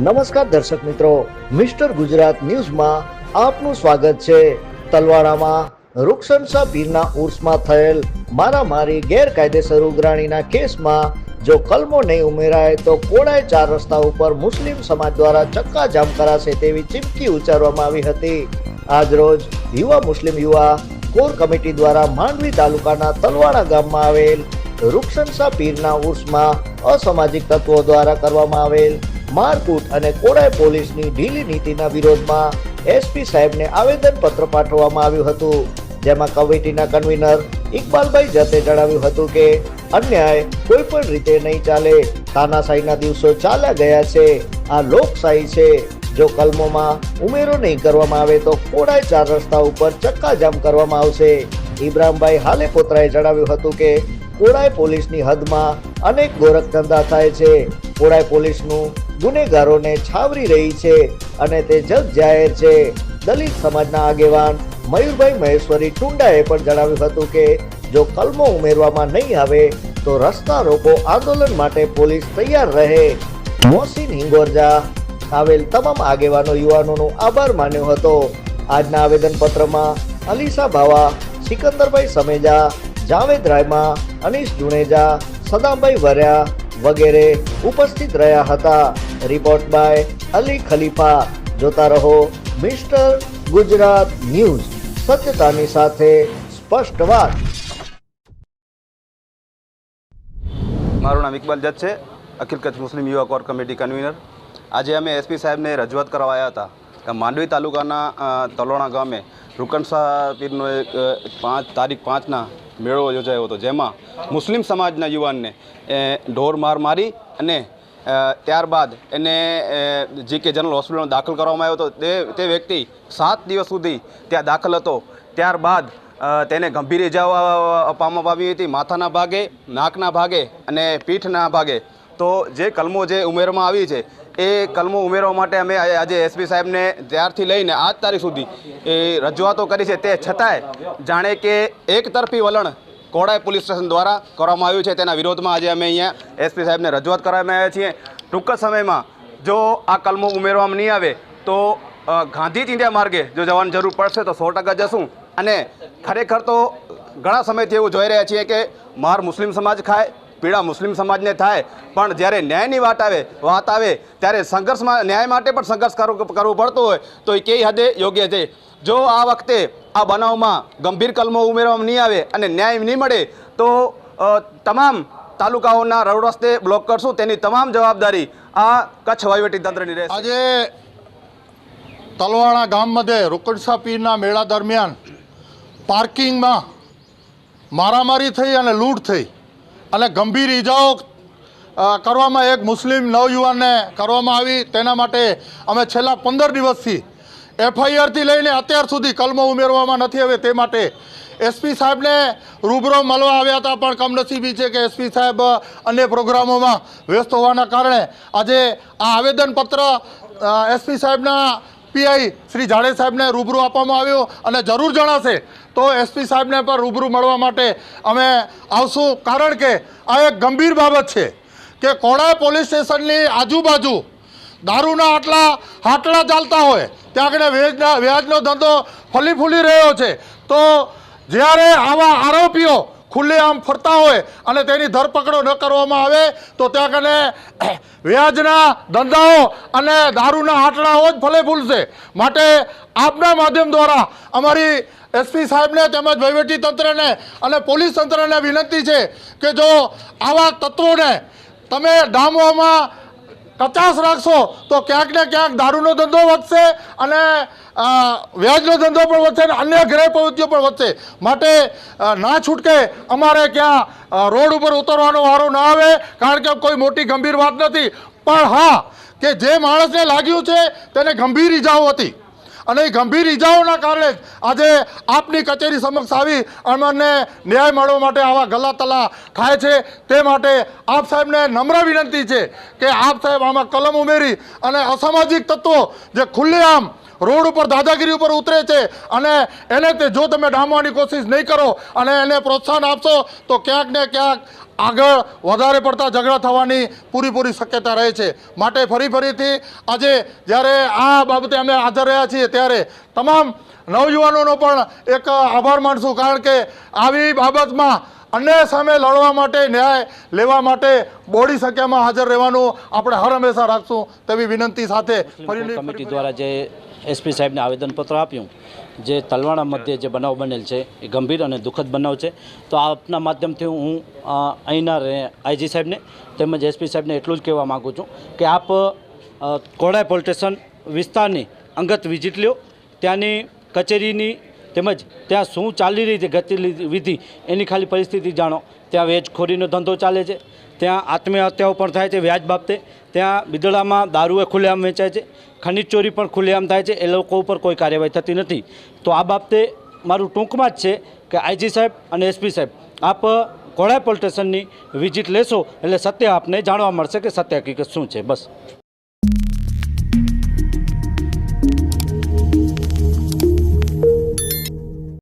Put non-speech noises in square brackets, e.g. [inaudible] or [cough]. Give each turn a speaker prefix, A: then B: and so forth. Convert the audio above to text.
A: નમસ્કાર દર્શક મિત્રો, મિસ્ટર ગુજરાત ન્યૂઝમાં આપનું સ્વાગત છે. તલવાડામાં રૂક્ષણસા પીરના ઉર્સમાં થયેલ મારામારી ગેરકાયદેસર ઉઘરાણીના કેસમાં જો કલમો નહીં ઉમેરાય તો કોડાય ચાર રસ્તા ઉપર મુસ્લિમ સમાજ દ્વારા ચક્કાજામ કરાશે તેવી ચીમકી ઉચ્ચારવામાં આવી હતી. આજરોજ યુવા મુસ્લિમ યુવા કોર કમિટી દ્વારા માંડવી તાલુકાના તલવાડા ગામમાં આવેલ રૂક્ષણસા પીરના ઉર્સમાં અસામાજિક તત્વો દ્વારા કરવામાં આવેલ મારકૂટ અને કોડાય પોલીસની ઢીલી નીતિના વિરોધમાં એસપી સાહેબને આવેદનપત્ર પાઠવવામાં આવ્યું હતું, જેમાં કમિટીના કન્વીનર ઇકબાલભાઈ જતે જણાવ્યું હતું કે, અન્યાય કોઈ પણ રીતે નહીં ચાલે. તાનાશાહીના દિવસો ચાલ્યા ગયા છે. આ લોકશાહી છે. જો કલમોમાં ઉમેરો નહીં કરવામાં આવે તો કોડાય ચાર રસ્તા ઉપર ચક્કાજામ કરવામાં આવશે. ઇબ્રાહીમભાઈ હાલે પોતરાએ જણાવ્યું હતું કે કોડાય પોલીસની હદમાં અનેક ગોરખધંધા થાય છે. કોડાય પોલીસનું ગુનેગારોને છાવરી રહી છે અને તે જગ જાહેર છે. દલિત સમાજના આગેવાન મયુરભાઈ મહેશ્વરી ટુંડાએ પણ જણાવ્યું હતું કે, જો કલમો ઉમેરવામાં નહીં આવે, તો રસ્તા રોકો આંદોલન માટે પોલીસ તૈયાર રહે. મોસીન હિંગોરજા, આવેલ તમામ આગેવાનો યુવાનોનો આભાર માન્યો હતો. આજના આવેદનપત્રમાં અલીસા ભાવા સિકંદરભાઈ સમેજા, જાવેદ રાયમા, અનીશ જુણેજા સદામભાઈ વર્યા વગેરે ઉપસ્થિત રહ્યા હતા. રિપોર્ટ બાય અલી ખલીફા જોતા રહો મિસ્ટર ગુજરાત ન્યૂઝ. સત્યતાની સાથે સ્પષ્ટ વાત.
B: મારું નામ ઇકબાલ જજ છે. અખિલ કચ્છ મુસ્લિમ યુવા કોર કમિટી કન્વીનર. આજે અમે એસપી સાહેબને રજૂઆત કરવા આવ્યા હતા કે માંડવી તાલુકાના તલોણા ગામે રૂકણસા પીરનો એક પાંચ, તારીખ પાંચના મેળો યોજાયો હતો, જેમાં મુસ્લિમ સમાજના યુવાનને ઢોર માર મારી અને ત્યારબાદ એને જીકે જનરલ હોસ્પિટલમાં દાખલ કરવામાં આવ્યો હતો, તે વ્યક્તિ સાત દિવસ સુધી ત્યાં દાખલ હતો. ત્યારબાદ તેને ગંભીર ઇજાઓ આપવામાં આવી હતી. માથાના ભાગે, નાકના ભાગે અને પીઠના ભાગે. તો જે કલમો જે ઉમેરવામાં આવી છે, એ કલમો ઉમેરવા માટે અમે આજે એસપી સાહેબને ત્યારથી લઈને આજ તારીખ સુધી એ રજૂઆતો કરી છે. તે છતાંય જાણે કે એક તરફી વલણ કોડાય પોલીસ સ્ટેશન દ્વારા કરવામાં આવ્યું છે. તેના વિરોધમાં આજે અમે અહીંયા એસપી સાહેબને રજૂઆત કરવામાં આવ્યા છીએ. ટૂંક સમયમાં જો આ કલમો ઉમેરવામાં નહીં આવે, તો ગાંધી ચિંધ્યા માર્ગે જો જવાની જરૂર પડશે, તો સો ટકા જશું. અને ખરેખર તો ઘણા સમયથી એવું જોઈ રહ્યા છીએ કે માર મુસ્લિમ સમાજ ખાય, પીડા મુસ્લિમ સમાજને થાય. પણ જ્યારે ન્યાયની વાત આવે વાત આવે, ત્યારે સંઘર્ષમાં, ન્યાય માટે પણ સંઘર્ષ કરવું પડતું હોય, તો એ કઈ હદે યોગ્ય છે. જો આ વખતે આ બનાવમાં ગંભીર કલમો ઉમેરવામાં નહીં આવે અને ન્યાય નહીં મળે, તો તમામ તાલુકાઓના રોડ રસ્તે બ્લોક કરશું. તેની તમામ જવાબદારી આ કચ્છ તંત્રની રહેશે.
C: આજે તલવાણા ગામ મધ્યે રૂકણસા પીરના મેળા દરમિયાન પાર્કિંગમાં મારામારી થઈ અને લૂંટ થઈ અને ગંભીર ઈજાઓ કરવામાં એક મુસ્લિમ નવયુવાનને કરવામાં આવી. તેના માટે અમે છેલ્લા પંદર દિવસથી એફઆઈઆરથી લઈને અત્યાર સુધી કલમો ઉમેરવામાં નથી આવે તે માટે એસપી સાહેબને રૂબરૂ મળવા આવ્યા હતા, પણ કમનસીબી છે કે એસપી સાહેબ અન્ય પ્રોગ્રામોમાં વ્યસ્ત હોવાના કારણે આજે આ આવેદનપત્ર એસપી સાહેબના પીઆઈ શ્રી જાડે સાહેબને રૂબરૂ આપવામાં આવ્યો અને જરૂર જણાશે તો એસપી સાહેબને પણ રૂબરૂ મળવા માટે અમે આવશું. કારણ કે આ એક ગંભીર બાબત છે કે કોડા પોલીસ સ્ટેશનની આજુબાજુ દારૂના આટલા હાટલા ચાલતા હોય, ત્યાં આગળ વ્યાજના, વ્યાજનો ધંધો ફલી ફૂલી રહ્યો છે. તો જ્યારે આવા આરોપીઓ ખુલ્લેઆમ ફરતા હોય અને તેની ધરપકડો ન કરવામાં આવે, તો ત્યાં કને [coughs] વ્યાજના ધંધાઓ અને દારૂના હાટલાઓ જ ફલે ફૂલશે. માટે આપના માધ્યમ દ્વારા અમારી એસપી સાહેબને તેમજ વહીવટી તંત્રને અને પોલીસ તંત્રને વિનંતી છે કે જો આવા તત્વોને તમે ડામવામાં કચાશ રાખશો તો ક્યાંક ને ક્યાંક દારૂનો ધંધો વધશે અને વ્યાજનો ધંધો પણ વધશે અને અન્ય ગ્રહ પ્રવૃત્તિઓ પણ વધશે. માટે ના છૂટકે અમારે ક્યાં રોડ ઉપર ઉતરવાનો વારો ના આવે, કારણ કે કોઈ મોટી ગંભીર વાત નથી. પણ હા, કે જે માણસને લાગ્યું છે, તેને ગંભીર ઈજાઓ હતી. અને એ ગંભીર ઈજાઓના કારણે આજે આપની કચેરી સમક્ષ આવી અમને ન્યાય મળવા માટે આવા ગલા તલા થાય છે. તે માટે આપ સાહેબને નમ્ર વિનંતી છે કે આપ સાહેબ આમાં કલમ ઉમેરી અને અસામાજિક તત્વો જે ખુલ્લેઆમ રોડ ઉપર દાદાગીરી ઉપર ઉતરે છે અને એને તે જો તમે ડામવાની કોશિશ નહીં કરો અને એને પ્રોત્સાહન આપશો તો ક્યાંક ને ક્યાંક આગળ વધારે પડતા ઝઘડા થવાની પૂરીપૂરી શક્યતા રહે છે. માટે ફરી ફરીથી આજે જ્યારે આ બાબતે અમે હાજર રહ્યા છીએ ત્યારે તમામ નવયુવાનોનો પણ એક આભાર માનશું કારણ કે આવી બાબતમાં અન્યાય સામે લડવા માટે ન્યાય લેવા માટે બોડી સંખ્યામાં હાજર રહેવાનું આપણે હર હંમેશા રાખશું તેવી વિનંતી સાથે
D: કમિટી દ્વારા જે એસપી સાહેબને આવેદનપત્ર આપ્યું. જે તલવાણા મધ્યે જે બનાવ બનેલ છે એ ગંભીર અને દુઃખદ બનાવ છે. તો આપના માધ્યમથી હું અહીંના આઈજી સાહેબને તેમજ એસપી સાહેબને એટલું જ કહેવા માગું છું કે આપ અ, કોડાઈ પોલીસ સ્ટેશન વિસ્તારની અંગત વિઝિટ લ્યો. ત્યાંની કચેરીની તેમજ ત્યાં શું ચાલી રહી છે ગતિવિધિ એની ખાલી પરિસ્થિતિ જાણો. ત્યાં વેજખોરીનો ધંધો ચાલે છે. ત્યાં આત્મહત્યાઓ પણ થાય છે વ્યાજ બાબતે. ત્યાં બિદડામાં દારૂએ ખુલ્લેઆમ વેચાય છે. ખનીજ ચોરી પણ ખુલ્લેઆમ થાય છે. એ લોકો ઉપર કોઈ કાર્યવાહી થતી નથી. તો આ બાબતે મારું ટૂંકમાં જ છે કે આઈજી સાહેબ અને એસપી સાહેબ, આપ ઘોડાઈ પોલીસ સ્ટેશનની વિઝિટ લેશો એટલે સત્ય આપને જાણવા મળશે કે સત્ય હકીકત શું છે. બસ.